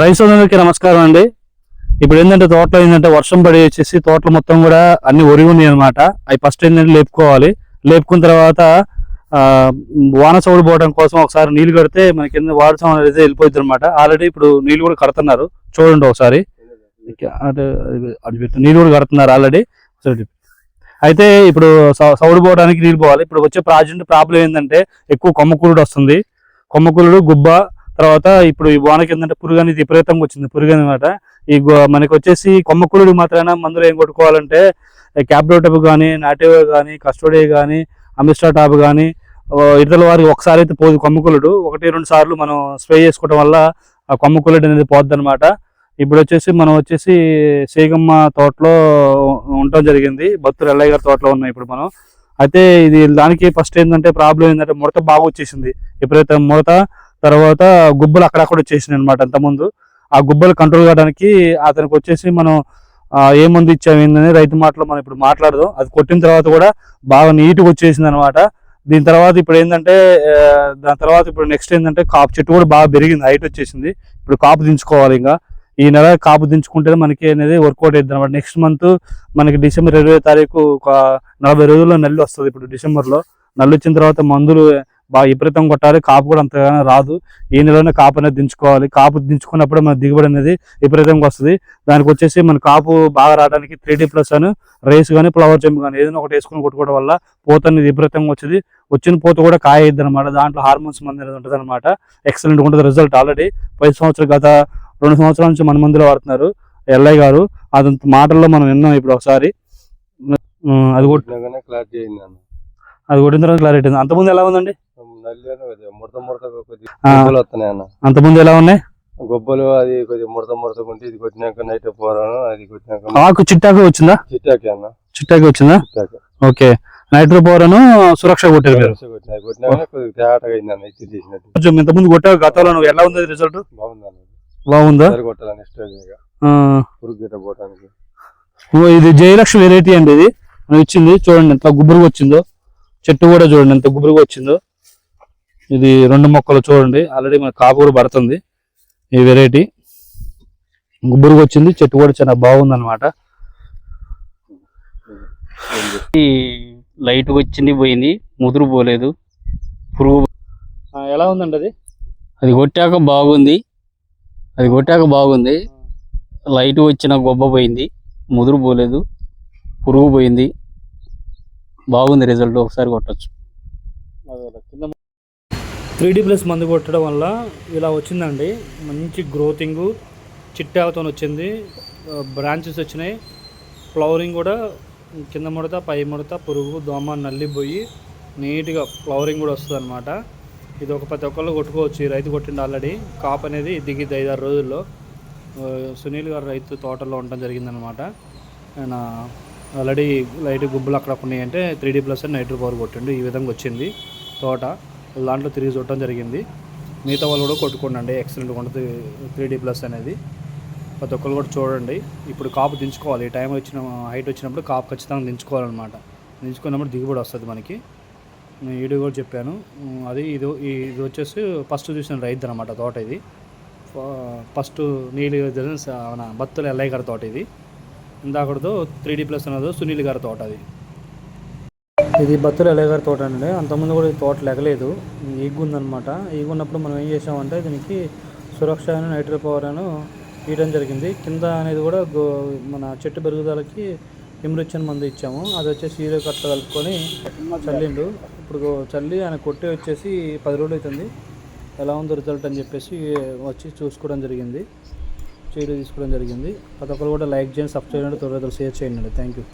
రైతు నమస్కారం అండి. ఇప్పుడు ఏంటంటే తోటలో ఏంటంటే వర్షం పడి వచ్చేసి తోటలు మొత్తం కూడా అన్ని ఒరిగి ఉన్నాయి అనమాట అవి ఫస్ట్ ఏంటంటే లేపుకోవాలి. లేపుకున్న తర్వాత వాన సౌడు పోవడం కోసం ఒకసారి నీళ్ళు కడితే మన కింద వాడు సౌండ్ అయితే అనమాట ఆల్రెడీ ఇప్పుడు నీళ్ళు కూడా కడుతున్నారు. చూడండి ఒకసారి. నీళ్ళు కూడా కడుతున్నారు ఆల్రెడీ అయితే ఇప్పుడు సౌ- సౌడు పోవడానికి నీళ్ళు పోవాలి. ఇప్పుడు వచ్చే ప్రాజెక్ట్ ప్రాబ్లం ఏంటంటే ఎక్కువ కొమ్మకూరుడు వస్తుంది. కొమ్మకూరుడు గుబ్బ తర్వాత ఇప్పుడు ఈ వానకి ఏంటంటే పురుగు అనేది విపరీతంగా వచ్చింది పురుగు అనమాట ఈ గు- మనకి వచ్చేసి కొమ్మకూరుడు మాత్రమే మందులు ఏం కొట్టుకోవాలంటే క్యాబ్రోటప్ కానీ నాటివ్ కానీ కస్టోడియా కానీ అమిస్టాటాప్ కానీ ఇతరుల వారికి ఒకసారి అయితే పోదు కొమ్మకులుడు ఒకటి రెండు సార్లు మనం స్ప్రే చేసుకోవడం వల్ల ఆ కొమ్మకులుడు అనేది పోద్ది అనమాట ఇప్పుడు వచ్చేసి మనం వచ్చేసి సేగమ్మ తోటలో ఉండటం జరిగింది. భక్తులు ఎల్లయ్య గారి తోటలో ఉన్నాం ఇప్పుడు మనం. అయితే ఇది దానికి ఫస్ట్ ఏంటంటే ప్రాబ్లం ఏంటంటే ముడత బాగా వచ్చేసింది. ఎప్పుడైతే ముడత. తర్వాత గుబ్బలు అక్కడక్కడ వచ్చేసినాయి అనమాట అంతకుముందు. ఆ గుబ్బలు కంట్రోల్ కావడానికి అతనికి వచ్చేసి మనం ఏ మందు ఇచ్చాము ఏందని రైతు మాటలో మనం ఇప్పుడు మాట్లాడదాం. అది కొట్టిన తర్వాత కూడా బాగా నీట్గా వచ్చేసింది అనమాట దీని తర్వాత ఇప్పుడు ఏంటంటే దాని తర్వాత ఇప్పుడు నెక్స్ట్ ఏంటంటే కాపు చెట్టు కూడా బాగా పెరిగింది. హైట్ వచ్చేసింది. ఇప్పుడు కాపు దించుకోవాలి ఇంకా. ఈ నెల కాపు దించుకుంటే మనకి అనేది వర్కౌట్ అవుతుంది అనమాట నెక్స్ట్ మంత్ మనకి డిసెంబర్ ఇరవై తారీఖు ఒక నలభై రోజుల్లో నల్లి వస్తుంది ఇప్పుడు డిసెంబర్లో. నల్లి వచ్చిన తర్వాత మందులు బాగా విపరీతం కొట్టాలి. కాపు కూడా అంతగానో రాదు. ఈ నెలలోనే కాపు అనేది దించుకోవాలి. కాపు దించుకున్నప్పుడు మన దిగుబడి అనేది విపరీతంగా వస్తుంది. దానికి వచ్చేసి మన కాపు బాగా రావడానికి త్రీ డి ప్లస్ అని రేస్ కానీ ఫ్లవర్ జంప్ కానీ ఏదైనా ఒకటి వేసుకుని కొట్టుకోవడం వల్ల పూత అనేది విపరీతంగా వచ్చింది వచ్చిన పూత కూడా కాయ అయ్యిద్ది అనమాట దాంట్లో హార్మోన్స్ మంది అనేది ఉంటుంది అనమాట ఎక్సలెంట్ ఉంటుంది రిజల్ట్ ఆల్రెడీ పది సంవత్సరాలు గత రెండు సంవత్సరాల నుంచి మన మందులో వాడుతున్నారు ఎల్ఐ గారు. అది మాటల్లో మనం విన్నాం ఇప్పుడు ఒకసారి. అది కొట్ కొట్టినాకనే క్లారిటీ అయింది అన్న. అది కొట్టిన తర్వాత క్లారిటీ అంతకుముందు ఎలా ఉందండి? అంతకుముందు ఎలా ఉన్నాయి? గొబ్బలు అది కొద్దిగా ముడత ముడత ఉంటే ఇది కొట్టినాక నైట్ పోరాను అది కొట్టినాక ఆకు చిట్టాకు వచ్చిందా? చిట్టాకి అన్న. చిట్టాకి వచ్చిందా? ఓకే. నైట్రో పవరను సురక్ష కొట్టారు మీరు. కొంచెం ఇంతకుముందు కొట్టావు గతంలో నువ్వు ఎలా ఉంది రిజల్ట్ బాగుంది ఇది జయలక్ష్మి వెరైటీ అండి ఇది. ఇచ్చింది చూడండి ఎంత గుబురుగా వచ్చిందో. చెట్టు కూడా చూడండి ఎంత గుబురుగా వచ్చిందో. ఇది రెండు మొక్కలు చూడండి. ఆల్రెడీ మన కాపు కూడా పడుతుంది. ఈ వెరైటీ గుబురుగా వచ్చింది. చెట్టు కూడా చాలా బాగుంది అనమాట లైట్ వచ్చింది పోయింది. ముదురు పోలేదు. పురుగు ఎలా ఉందండి అది? అది కొట్టాక బాగుంది. అది కొట్టాక బాగుంది. లైట్ వచ్చిన గొబ్బ పోయింది. ముదురు పోలేదు. పురుగు పోయింది. బాగుంది రిజల్ట్ ఒకసారి కొట్టచ్చు. త్రీ డీ ప్లస్ మందు కొట్టడం వల్ల ఇలా వచ్చిందండి. మంచి గ్రోతింగు చిట్టాతో వచ్చింది. బ్రాంచెస్ వచ్చినాయి. ఫ్లవరింగ్ కూడా కింద ముడత పై ముడత పురుగు దోమ నల్లిపోయి నీట్గా ఫ్లవరింగ్ కూడా వస్తుంది అనమాట ఇది ఒక ప్రతి ఒక్కళ్ళు కొట్టుకోవచ్చు. ఈ రైతు కొట్టిండు ఆల్రెడీ. కాప్ అనేది దిగిద్ది ఐదారు రోజుల్లో. సునీల్ గారు రైతు తోటలో ఉండడం జరిగిందనమాట ఆయన ఆల్రెడీ లైట్ గుబ్బలు అక్కడ ఉన్నాయంటే three D plus nitro power కొట్టిండు. ఈ విధంగా వచ్చింది తోట. దాంట్లో తిరిగి చూడటం జరిగింది. మిగతా వాళ్ళు కూడా కొట్టుకోండి ఎక్సలెంట్ ఉంటుంది త్రీ డీ ప్లస్ అనేది. ప్రతి ఒక్కరు కూడా చూడండి. ఇప్పుడు కాపు దించుకోవాలి. ఈ టైం వచ్చిన హైట్ వచ్చినప్పుడు కాపు ఖచ్చితంగా దించుకోవాలన్నమాట. దించుకున్నప్పుడు దిగుబడి వస్తుంది మనకి. నేను వీడియో కూడా చెప్పాను. అది ఇది ఇది వచ్చేసి ఫస్ట్ చూసిన రైతు అనమాట తోట ఇది. ఫస్ట్ నీళ్ళు తెలిసిన మన బత్తుల ఎల్లయ్య గారి తోట ఇది. ఇందాకడతో త్రీ డీ ప్లస్ అన్నదో సునీల్ గారి తోట అది. ఇది బత్తుల ఎలగారి తోట అండి. అంతకుముందు కూడా ఈ తోట లెగలేదు. ఈగుందనమాట. ఈగున్నప్పుడు మనం ఏం చేసామంటే దీనికి సురక్ష అని నైట్రల్ పవర్ అని ఇవ్వడం జరిగింది. కింద అనేది కూడా గో మన చెట్టు పెరుగుదలకి ఇమ్రిచన్ మందు ఇచ్చాము. అది వచ్చేసి హీరో కట్ట కలుపుకొని చల్లిండు. ఇప్పుడు చల్లి ఆయన కొట్టి వచ్చేసి పది రోజులు అవుతుంది ఎలా ఉందో రిజల్ట్ అని చెప్పేసి వచ్చి చూసుకోవడం జరిగింది. చేయడం తీసుకోవడం జరిగింది. ప్రతి ఒక్కరు కూడా లైక్ చేయండి సబ్స్క్రైబ్ చేయండి త్వరగా షేర్ చేయండి థ్యాంక్ యూ.